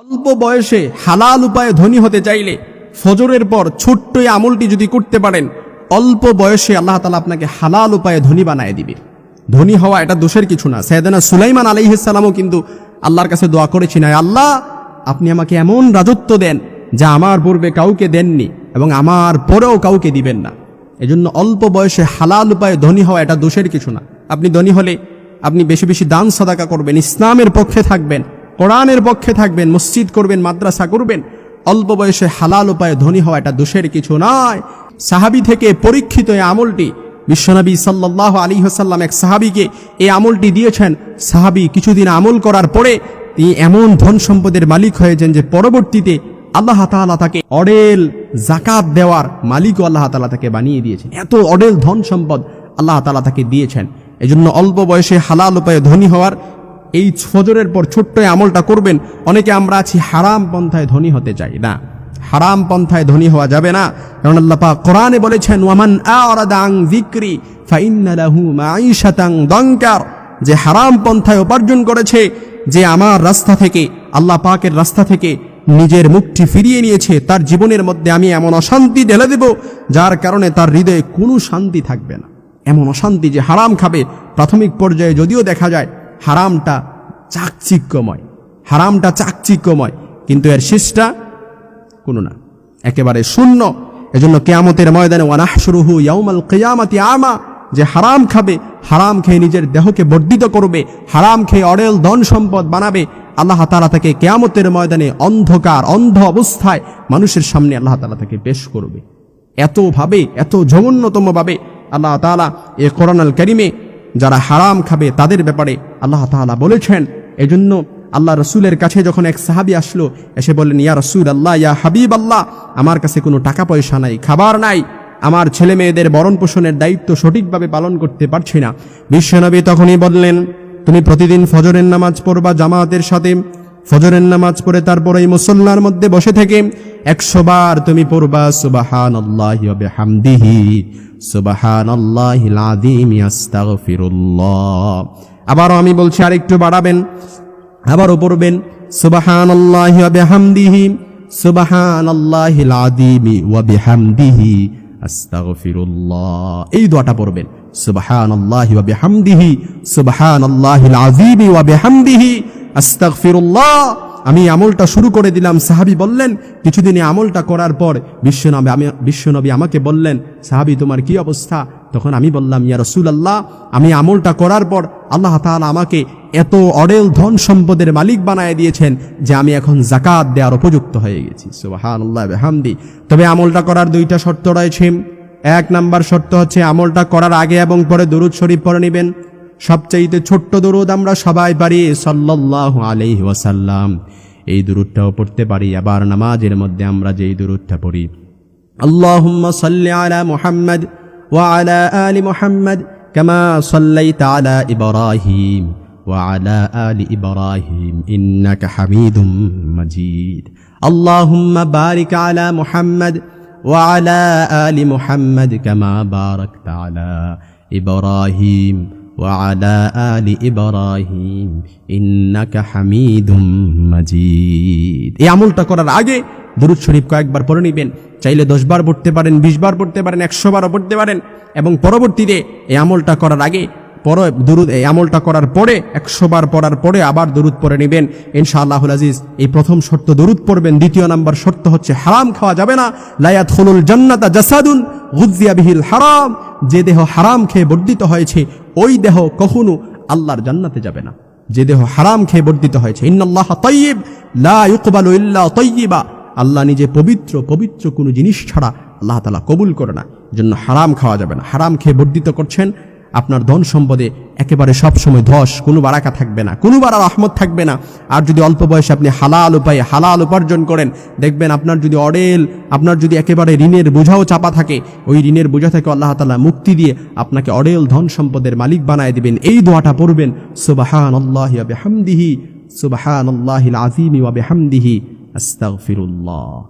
অল্প বয়সে হালাল উপায়ে ধনী হতে চাইলে ফজরের পর ছোট্ট আমলটি যদি করতে পারেন, অল্প বয়সে আল্লাহ তালা আপনাকে হালাল উপায়ে ধনী বানায় দিবে। ধনী হওয়া এটা দোষের কিছু না। সৈয়দানা সুলাইমান আলাইহিসালামও কিন্তু আল্লাহর কাছে দোয়া করেছি না আল্লাহ, আপনি আমাকে এমন রাজত্ব দেন যা আমার পূর্বে কাউকে দেননি এবং আমার পরেও কাউকে দিবেন না। এজন্য অল্প বয়সে হালাল উপায়ে ধনী হওয়া এটা দোষের কিছু না। আপনি ধনী হলে আপনি বেশি বেশি দান সদাকা করবেন, ইসলামের পক্ষে থাকবেন। কোরআনের পক্ষে থাকবেন, মসজিদ করবেন, মাদ্রাসা করবেন, অল্প বয়সে হালাল উপায়ে ধনী হওয়া এটা দোষের কিছু নয়। সাহাবি থেকে পরীক্ষিত এই আমলটি, বিশ্বনবী সাল্লাহ আলী হাসাল্লাম এক সাহাবিকে এই আমলটি দিয়েছেন। সাহাবি কিছুদিন আমল করার পরে তিনি এমন ধন সম্পদের মালিক হয়েছেন যে পরবর্তীতে আল্লাহ তাআলা তাকে অডেল জাকাত দেওয়ার মালিকও আল্লাহ তালা তাকে বানিয়ে দিয়েছেন। এত অডেল ধন সম্পদ আল্লাহ তালা তাকে দিয়েছেন। এজন্য অল্প বয়সে হালাল উপায়ে ধনী হওয়ার এই ফজরের পর ছোট্ট আমলটা করবেন, অনেকে আমরা আছি হারাম পন্থায় ধনী হতে চাই না। হারাম পন্থায় ধনী হওয়া যাবে না, কারণ আল্লাহ পাক কোরআনে বলেছেন, ওয়ামান আরাদা আন যিকরি ফাইন্না লাহু মাঈশাতান দঙ্কার যে হারাম পন্থায় উপার্জন করেছে, যে আমার রাস্তা থেকে, আল্লাহ পাকের রাস্তা থেকে নিজের মুখটি ফিরিয়ে নিয়েছে, তার জীবনের মধ্যে আমি এমন অশান্তি ঢেলে দেব, যার কারণে তার হৃদয়ে কোনো শান্তি থাকবে না। এমন অশান্তি যে হারাম খাবে, প্রাথমিক পর্যায়ে যদিও দেখা যায় হারামটা চাকচিক্যময়। হারামটা চাকচিক্যময়। কিন্তু এর শেষটা কোনো না। একেবারে শূন্য। এজন্য কেয়ামতের ময়দানে ওয়ানাহশুরুহু ইয়াউমাল কিয়ামাতি আমা। যে হারাম খাবে, হারাম খেয়ে নিজের দেহকে বর্ধিত করবে, হারাম খেয়ে অরেল ধন সম্পদ বানাবে, আল্লাহ তালা তাকে কেয়ামতের ময়দানে অন্ধকার, অন্ধ অবস্থায় মানুষের সামনে আল্লাহ তালা তাকে পেশ করবে। এতভাবে, এত জঘন্যতমভাবে আল্লাহ তাআলা এ কোরআনাল করিমে যারা হারাম খাবে তাদের ব্যাপারে আল্লাহ তাআলা বলেছেন। এজন্য আল্লাহ রসুলের কাছে যখন এক সাহাবি আসলো, এসে বললেন, ইয়া রসুল আল্লাহ ইয়া হাবিব আল্লাহ আমার কাছে কোনো টাকা পয়সা নাই, খাবার নাই। আমার ছেলে মেয়েদের বরণ পোষণের দায়িত্ব সঠিকভাবে পালন করতে পারছি না। বিশ্বনবী তখনই বললেন, তুমি প্রতিদিন ফজরের নামাজ পড়বা জামাতের সাথে। ফজরের নামাজ পড়ে তারপর এই মুসল্লার মধ্যে বসে থেকে একশো বার তুমি পড়বা সুবাহান আল্লাহ হামদিহি সুবাহান আল্লাহ আবারও আমি বলছি, আরেকটু বাড়াবেন, আবারও পড়বেন সুবাহান আল্লাহ বিহামদিহি সুবাহান আল্লাহ আদিমি আস্তাগফিরুল্লাহ। এই দোয়াটা পড়বেন সুবাহান আল্লাহ ওয়া বিহামদিহি সুবাহান আল্লাহ আদিমি আস্তাগফিরুল্লাহ। আমি আমলটা শুরু করে দিলাম। সাহাবি বললেন, কিছুদিন আমলটা করার পর বিশ্বনবী, আমি, বিশ্বনবী আমাকে বললেন, সাহাবি, তোমার কি অবস্থা? তখন আমি বললাম, ইয়া রসুল আল্লাহ আমি আমলটা করার পর আল্লাহ তাআলা আমাকে এত অডেল ধন সম্পদের মালিক বানায় দিয়েছেন যে আমি এখন জাকাত দেওয়ার উপযুক্ত হয়ে গেছি। সুবহানাল্লাহ হামদি তবে আমলটা করার দুইটা শর্ত রয়েছে। এক নাম্বার শর্ত হচ্ছে আমলটা করার আগে এবং পরে দরুদ শরীফ পরে নেবেন। সবচাইতে ছোট্ট দরুদ আমরা সবাই পারি সাল্লাহ আলহি ওয়াসাল্লাম। এই দুরুদটাও পড়তে পারি, আবার নামাজের মধ্যে আমরা যেই দুরুদটা পড়ি। আল্লাহ সাল্লি আলা মোহাম্মদ ওয়ালা আলা মোহাম্মদ মুহাম্মদ কামা সাল্লাইতা আলা ইব্রাহিম ওয়া আলা আলি ইব্রাহিম ইন্নাকা হামিদুম মজিদ। আল্লাহুম্মা বারিক আলা মুহাম্মদ ওয়া আলা আলি মুহাম্মদ কামা বারাকতা আলা ইব্রাহিম। وعلى آل إبراهيم إنك حميد مجيد এই আমলটা করার আগে দুরুদ শরীফ কয়েকবার পড়ে নেবেন চাইলে দশ বার পড়তে পারেন বিশ বার পড়তে পারেন একশো বারও পড়তে পারেন এবং পরবর্তীতে এই আমলটা করার আগে পরে দুরুদ, এই আমলটা করার পরে, একশো বার পড়ার পরে আবার দরুদ পরে নেবেন। ইনশাআল্লাহুল আজিজ, এই প্রথম শর্ত দরুদ পড়বেন। দ্বিতীয় নাম্বার শর্ত হচ্ছে হারাম খাওয়া যাবে না। লায়াত হলুল জান্নাতা জাসাদুন গুজিয়া বিহিল হারাম। যে দেহ হারাম খেয়ে বর্ধিত হয়েছে, ওই দেহ কখনো আল্লাহর জান্নাতে যাবে না। যে দেহ হারাম খেয়ে বর্ধিত হয়েছে, ইন্নাল্লাহ তৈব লা ইউকবালু ইল্লা তৈয়িবা আল্লাহ নিজে পবিত্র পবিত্র কোনো জিনিস ছাড়া আল্লাহ তালা কবুল করে না। জন্য হারাম খাওয়া যাবে না। হারাম খেয়ে বর্ধিত করছেন আপনার ধন সম্পদে একেবারে সব সময় ধস, কোনো বারাকা থাকবে না, কোনো বার রহমত থাকবে না। আর যদি অল্প বয়সে আপনি হালাল উপায়ে হালাল উপার্জন করেন, দেখবেন আপনার যদি অডেল, আপনার যদি একেবারে ঋণের বোঝাও চাপা থাকে, ওই ঋণের বোঝা থেকে আল্লাহ তালা মুক্তি দিয়ে আপনাকে অডেল ধন সম্পদের মালিক বানায় দিবেন। এই দোয়াটা পড়বেন সুবাহান আল্লাহ বেহামদিহি সুবাহান আল্লাহ আজিমি ওয়া বেহামদিহি, আস্তাগফিরুল্লাহ।